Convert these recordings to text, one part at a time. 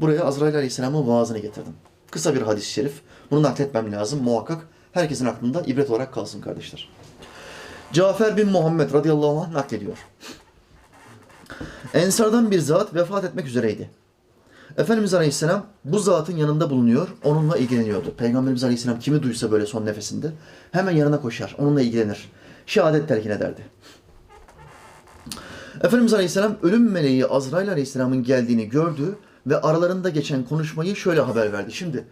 Buraya Azrail Aleyhisselam'ın vaazını getirdim. Kısa bir hadis-i şerif. Bunu nakletmem lazım muhakkak. Herkesin aklında ibret olarak kalsın kardeşler. Cafer bin Muhammed radıyallahu anh naklediyor. Ensardan bir zat vefat etmek üzereydi. Efendimiz Aleyhisselam bu zatın yanında bulunuyor, onunla ilgileniyordu. Peygamberimiz Aleyhisselam kimi duysa böyle son nefesinde hemen yanına koşar, onunla ilgilenir. Şehadet telkin ederdi. Efendimiz Aleyhisselam ölüm meleği Azrail Aleyhisselam'ın geldiğini gördü ve aralarında geçen konuşmayı şöyle haber verdi. Şimdi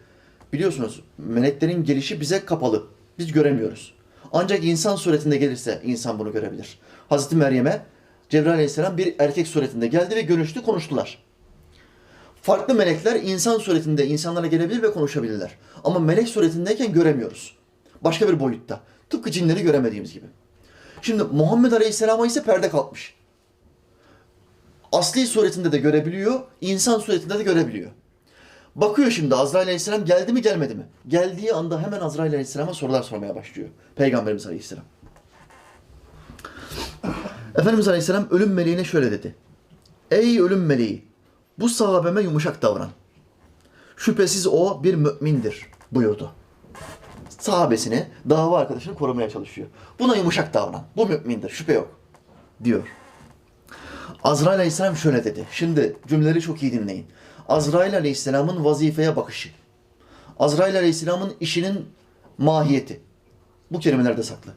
biliyorsunuz meleklerin gelişi bize kapalı. Biz göremiyoruz. Ancak insan suretinde gelirse insan bunu görebilir. Hazreti Meryem'e Cebrail Aleyhisselam bir erkek suretinde geldi ve görüştü, konuştular. Farklı melekler insan suretinde insanlara gelebilir ve konuşabilirler. Ama melek suretindeyken göremiyoruz. Başka bir boyutta. Tıpkı cinleri göremediğimiz gibi. Şimdi Muhammed Aleyhisselam'a ise perde kalkmış. Asli suretinde de görebiliyor, insan suretinde de görebiliyor. Bakıyor şimdi Azrail Aleyhisselam geldi mi gelmedi mi? Geldiği anda hemen Azrail Aleyhisselam'a sorular sormaya başlıyor. Peygamberimiz Aleyhisselam. Efendimiz Aleyhisselam ölüm meleğine şöyle dedi. Ey ölüm meleği! Bu sahabeme yumuşak davran. Şüphesiz o bir mümindir buyurdu. Sahabesini, dava arkadaşını korumaya çalışıyor. Buna yumuşak davran. Bu mümindir, şüphe yok. Diyor. Azrail Aleyhisselam şöyle dedi. Şimdi cümleleri çok iyi dinleyin. Azrail Aleyhisselam'ın vazifeye bakışı. Azrail Aleyhisselam'ın işinin mahiyeti. Bu kelimelerde saklı.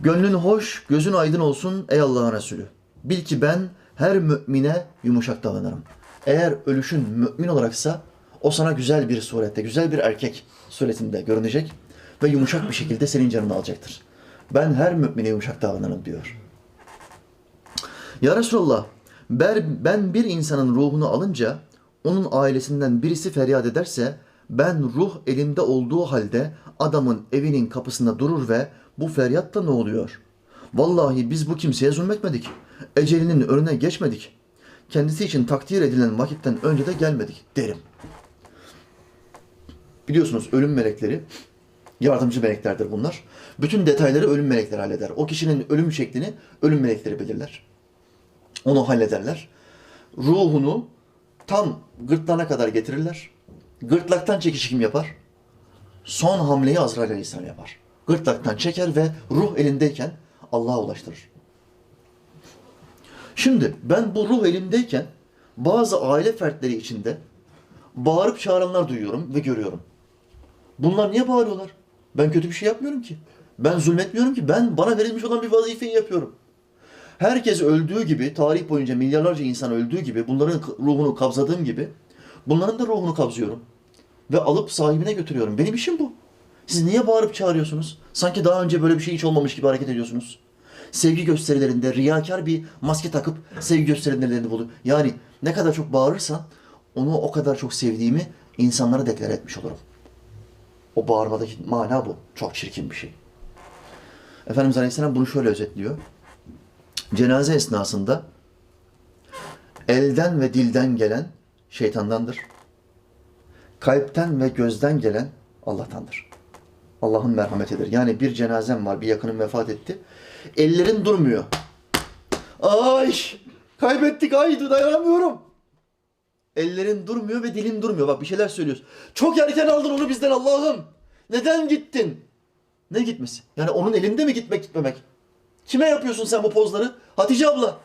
Gönlün hoş, gözün aydın olsun ey Allah'ın Resulü. Bil ki ben her mümine yumuşak davranırım. Eğer ölüşün mümin olaraksa o sana güzel bir surette, güzel bir erkek suretinde görünecek ve yumuşak bir şekilde senin canını alacaktır. Ben her mümine yumuşak davranırım diyor. Ya Resulallah, ben, bir insanın ruhunu alınca onun ailesinden birisi feryat ederse ben ruh elimde olduğu halde adamın evinin kapısında durur ve bu feryatla ne oluyor? Vallahi biz bu kimseye zulmetmedik. Ecelinin önüne geçmedik. Kendisi için takdir edilen vakitten önce de gelmedik derim. Biliyorsunuz ölüm melekleri yardımcı meleklerdir bunlar. Bütün detayları ölüm melekleri halleder. O kişinin ölüm şeklini ölüm melekleri belirler. Onu hallederler. Ruhunu tam gırtlağına kadar getirirler. Gırtlaktan çekiş kim yapar? Son hamleyi Azrail Aleyhisselam yapar. Gırtlaktan çeker ve ruh elindeyken Allah'a ulaştırır. Şimdi ben bu ruh elimdeyken bazı aile fertleri içinde bağırıp çağıranlar duyuyorum ve görüyorum. Bunlar niye bağırıyorlar? Ben kötü bir şey yapmıyorum ki. Ben zulmetmiyorum ki. Ben bana verilmiş olan bir vazifeyi yapıyorum. Herkes öldüğü gibi, tarih boyunca milyarlarca insan öldüğü gibi, bunların ruhunu kabzadığım gibi, bunların da ruhunu kabzıyorum. Ve alıp sahibine götürüyorum. Benim işim bu. Siz niye bağırıp çağırıyorsunuz? Sanki daha önce böyle bir şey hiç olmamış gibi hareket ediyorsunuz. Sevgi gösterilerinde riyakar bir maske takıp sevgi gösterilerinde buluyor. Yani ne kadar çok bağırırsan onu o kadar çok sevdiğimi insanlara deklar etmiş olurum. O bağırmadaki mana bu. Çok çirkin bir şey. Efendimiz Aleyhisselam bunu şöyle özetliyor. Cenaze esnasında elden ve dilden gelen şeytandandır. Kalpten ve gözden gelen Allah'tandır. Allah'ın merhametidir. Yani bir cenazem var, bir yakının vefat etti. Ellerin durmuyor. Ay! Kaybettik, ay dayanamıyorum. Ellerin durmuyor ve dilin durmuyor. Bak bir şeyler söylüyorsun. Çok erken aldın onu bizden Allah'ım. Neden gittin? Ne gitmesi? Yani onun elinde mi gitmek gitmemek? Kime yapıyorsun sen bu pozları? Hatice abla.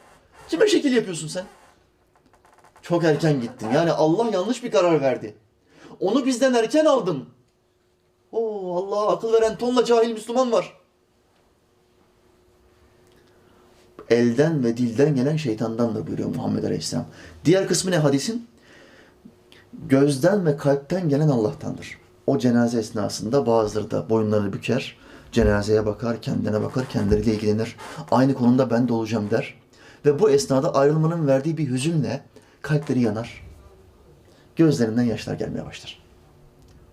Kime şekil yapıyorsun sen? Çok erken gittin. Yani Allah yanlış bir karar verdi. Onu bizden erken aldın. Oo Allah'a akıl veren tonla cahil Müslüman var. Elden ve dilden gelen şeytandandır buyuruyor Muhammed Aleyhisselam. Diğer kısmı ne hadisin? Gözden ve kalpten gelen Allah'tandır. O cenaze esnasında bazıları da boyunlarını büker, cenazeye bakar, kendine bakar, kendileriyle ilgilenir. Aynı konuda ben de olacağım der. Ve bu esnada ayrılmanın verdiği bir hüzünle kalpleri yanar. Gözlerinden yaşlar gelmeye başlar.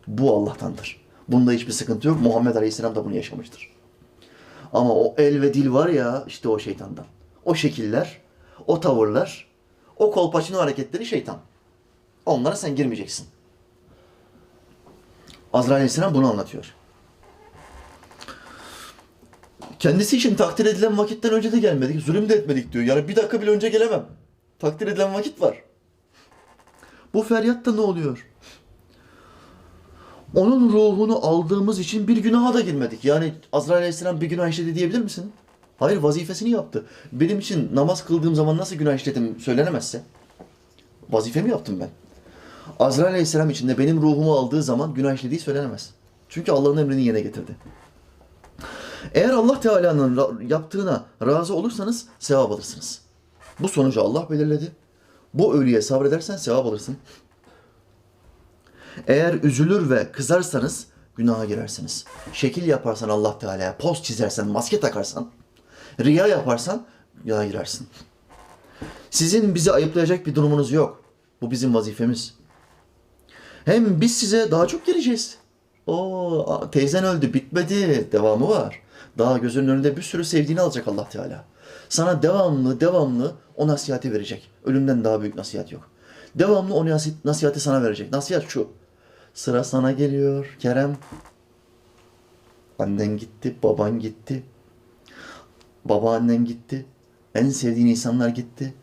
Bu Allah'tandır. Bunda hiçbir sıkıntı yok. Muhammed Aleyhisselam da bunu yaşamıştır. Ama o el ve dil var ya işte o şeytandan. O şekiller, o tavırlar, o kolpaçino hareketleri şeytan. Onlara sen girmeyeceksin. Azrail Aleyhisselam bunu anlatıyor. Kendisi için takdir edilen vakitten önce de gelmedik. Zulüm de etmedik diyor. Yani bir dakika bile önce gelemem. Takdir edilen vakit var. Bu feryatta ne oluyor? Onun ruhunu aldığımız için bir günaha da girmedik. Yani Azrail Aleyhisselam bir günah işledi diyebilir misin? Hayır vazifesini yaptı. Benim için namaz kıldığım zaman nasıl günah işledim söylenemezse. Vazifemi yaptım ben. Azrail Aleyhisselam için de benim ruhumu aldığı zaman günah işlediği söylenemez. Çünkü Allah'ın emrini yerine getirdi. Eğer Allah Teala'nın yaptığına razı olursanız sevap alırsınız. Bu sonucu Allah belirledi. Bu ölüye sabredersen sevap alırsın. Eğer üzülür ve kızarsanız günaha girersiniz. Şekil yaparsan Allah Teala'ya, poz çizersen, maske takarsan, riya yaparsan günaha girersin. Sizin bizi ayıplayacak bir durumunuz yok. Bu bizim vazifemiz. Hem biz size daha çok geleceğiz. O teyzen öldü, bitmedi. Devamı var. Daha gözünün önünde bir sürü sevdiğini alacak Allah Teala. Sana devamlı, devamlı o nasihati verecek. Ölümden daha büyük nasihat yok. Devamlı o nasi- nasihati sana verecek. Nasihat şu. Sıra sana geliyor Kerem. Annen gitti, baban gitti. Babaannen gitti. En sevdiğin insanlar gitti.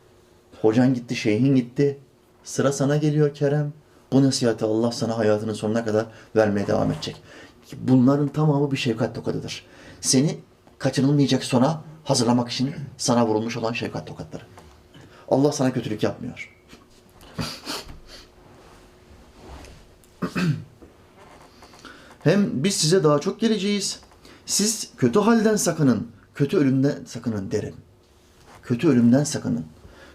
Hocan gitti, şeyhin gitti. Sıra sana geliyor Kerem. Bu nasihati Allah sana hayatının sonuna kadar vermeye devam edecek. Bunların tamamı bir şefkat tokadıdır. Seni kaçınılmayacak sona hazırlamak için sana vurulmuş olan şefkat tokatları. Allah sana kötülük yapmıyor. Hem biz size daha çok geleceğiz. Siz kötü halden sakının, kötü ölümden sakının derim. Kötü ölümden sakının.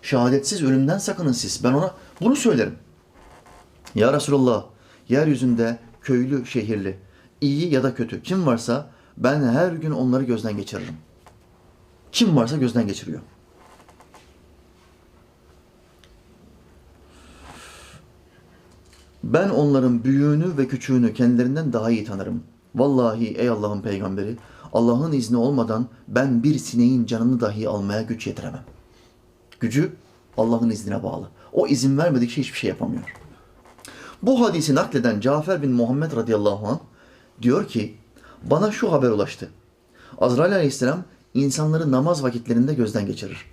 Şehadetsiz ölümden sakının siz. Ben ona bunu söylerim. Ya Resulallah, yeryüzünde köylü, şehirli, iyi ya da kötü kim varsa ben her gün onları gözden geçiririm. Kim varsa gözden geçiriyor. Ben onların büyüğünü ve küçüğünü kendilerinden daha iyi tanırım. Vallahi ey Allah'ın peygamberi, Allah'ın izni olmadan ben bir sineğin canını dahi almaya güç yetiremem. Gücü Allah'ın iznine bağlı. O izin vermedikçe hiçbir şey yapamıyor. Bu hadisi nakleden Cafer bin Muhammed radıyallahu anh diyor ki, bana şu haber ulaştı. Azrail aleyhisselam insanları namaz vakitlerinde gözden geçirir.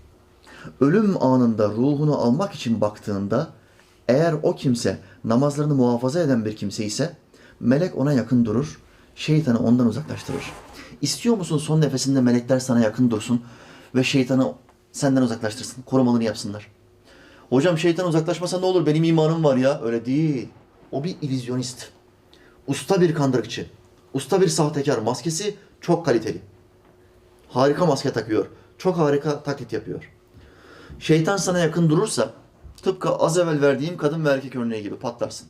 Ölüm anında ruhunu almak için baktığında eğer o kimse namazlarını muhafaza eden bir kimse ise melek ona yakın durur, şeytanı ondan uzaklaştırır. İstiyor musun son nefesinde melekler sana yakın dursun ve şeytanı senden uzaklaştırsın, korumalını yapsınlar. Hocam şeytan uzaklaşmasa ne olur benim imanım var ya. Öyle değil. O bir illüzyonist. Usta bir kandırıkçı. Usta bir sahtekar. Maskesi çok kaliteli. Harika maske takıyor. Çok harika taklit yapıyor. Şeytan sana yakın durursa tıpkı az evvel verdiğim kadın ve erkek örneği gibi patlarsın.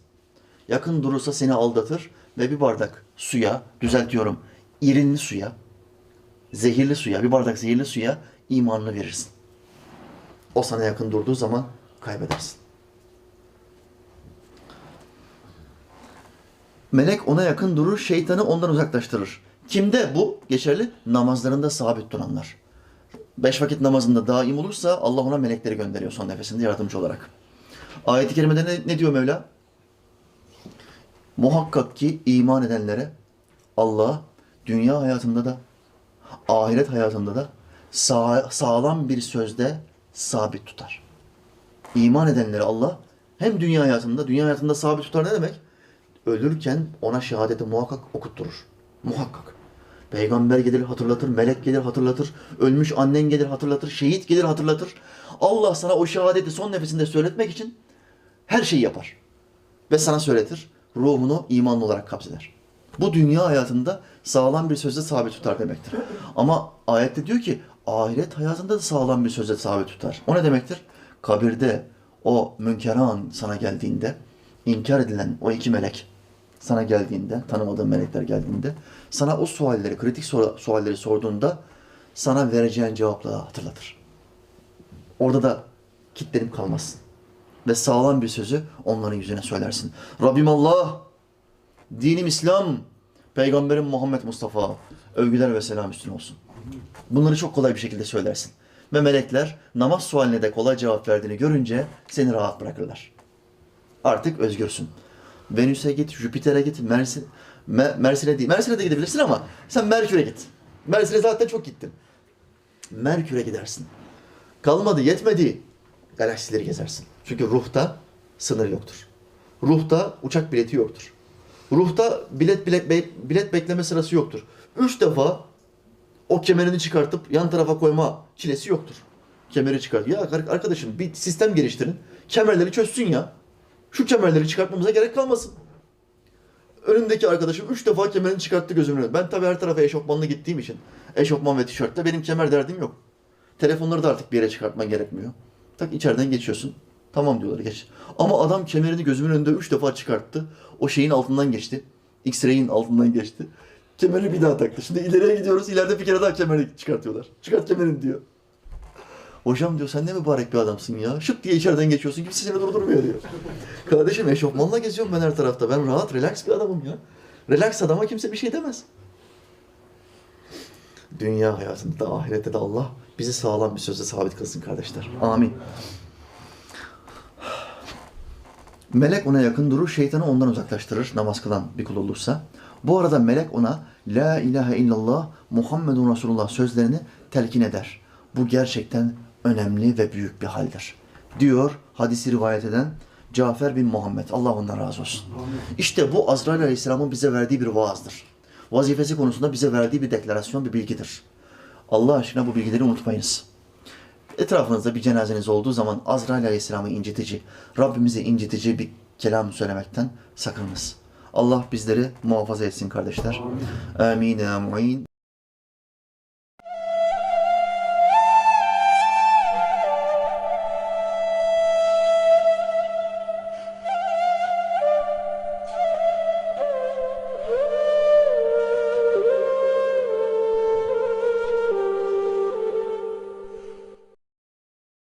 Yakın durursa seni aldatır ve bir bardak suya, düzeltiyorum, irinli suya, zehirli suya, bir bardak zehirli suya imanını verirsin. O sana yakın durduğu zaman kaybedersin. Melek ona yakın durur, şeytanı ondan uzaklaştırır. Kimde bu geçerli? Namazlarında sabit duranlar. Beş vakit namazında daim olursa Allah ona melekleri gönderiyor son nefesinde yardımcı olarak. Ayet-i kerimede ne, ne diyor Mevla? Muhakkak ki iman edenlere Allah dünya hayatında da ahiret hayatında da sağ, sağlam bir sözde sabit tutar. İman edenleri Allah hem dünya hayatında, dünya hayatında sabit tutar ne demek? Ölürken ona şehadeti muhakkak okutturur. Muhakkak. Peygamber gelir hatırlatır, melek gelir hatırlatır, ölmüş annen gelir hatırlatır, şehit gelir hatırlatır. Allah sana o şehadeti son nefesinde söyletmek için her şeyi yapar. Ve sana söyletir. Ruhunu imanlı olarak kabzeder. Bu dünya hayatında sağlam bir sözde sabit tutar demektir. Ama ayette diyor ki ahiret hayatında da sağlam bir sözde sabit tutar. O ne demektir? Kabirde o münkeran sana geldiğinde, inkar edilen o iki melek sana geldiğinde, tanımadığın melekler geldiğinde, sana o sualleri, kritik sor- sualleri sorduğunda sana vereceğin cevapları hatırlatır. Orada da kitlenip kalmazsın. Ve sağlam bir sözü onların yüzüne söylersin. Rabbim Allah, dinim İslam, Peygamberim Muhammed Mustafa, övgüler ve selam üstüne olsun. Bunları çok kolay bir şekilde söylersin. Ve melekler namaz sualine de kolay cevap verdiğini görünce seni rahat bırakırlar. Artık özgürsün. Venüs'e git, Jüpiter'e git, Mersin, Me- Mersin'e değil. Mersin'e de gidebilirsin ama sen Merkür'e git. Mersin'e zaten çok gittin. Merkür'e gidersin. Kalmadı, yetmedi. Galaksileri gezersin. Çünkü ruhta sınır yoktur. Ruhta uçak bileti yoktur. Ruhta bilet bilet bilet bekleme sırası yoktur. Üç defa o kemerini çıkartıp yan tarafa koyma çilesi yoktur. Kemeri çıkart. Ya ar- arkadaşım bir sistem geliştirin. Kemerleri çözsün ya. Şu kemerleri çıkartmamıza gerek kalmasın. Önümdeki arkadaşım üç defa kemerini çıkarttı gözümün. Ben tabii her tarafa eşofmanla gittiğim için eşofman ve tişörtte benim kemer derdim yok. Telefonları da artık bir yere çıkartman gerekmiyor. Tak içeriden geçiyorsun. Tamam diyorlar geç. Ama adam kemerini gözümün önünde üç defa çıkarttı. O şeyin altından geçti. X-ray'in altından geçti. Kemerini bir daha taktı. Şimdi ileriye gidiyoruz. İleride bir kere daha kemerini çıkartıyorlar. Çıkart kemerini diyor. Hocam diyor sen ne mübarek bir adamsın ya. Şık diye içeriden geçiyorsun. Kimse seni durdurmuyor diyor. Kardeşim eşofmanla geziyorum ben her tarafta. Ben rahat, relax bir adamım ya. Relax adama kimse bir şey demez. Dünya hayatında da ahirette de Allah bizi sağlam bir sözle sabit kılsın kardeşler. Amin. Melek ona yakın durur, şeytanı ondan uzaklaştırır namaz kılan bir kul olursa. Bu arada melek ona La ilahe illallah Muhammedun Resulullah sözlerini telkin eder. Bu gerçekten önemli ve büyük bir haldir. Diyor hadisi rivayet eden Cafer bin Muhammed. Allah ondan razı olsun. İşte bu Azrail Aleyhisselam'ın bize verdiği bir vaazdır. Vazifesi konusunda bize verdiği bir deklarasyon, bir bilgidir. Allah aşkına bu bilgileri unutmayınız. Etrafınızda bir cenazeniz olduğu zaman Azrail Aleyhisselam'ı incitici, Rabbimizi incitici bir kelam söylemekten sakınınız. Allah bizleri muhafaza etsin kardeşler. Amin. Amin.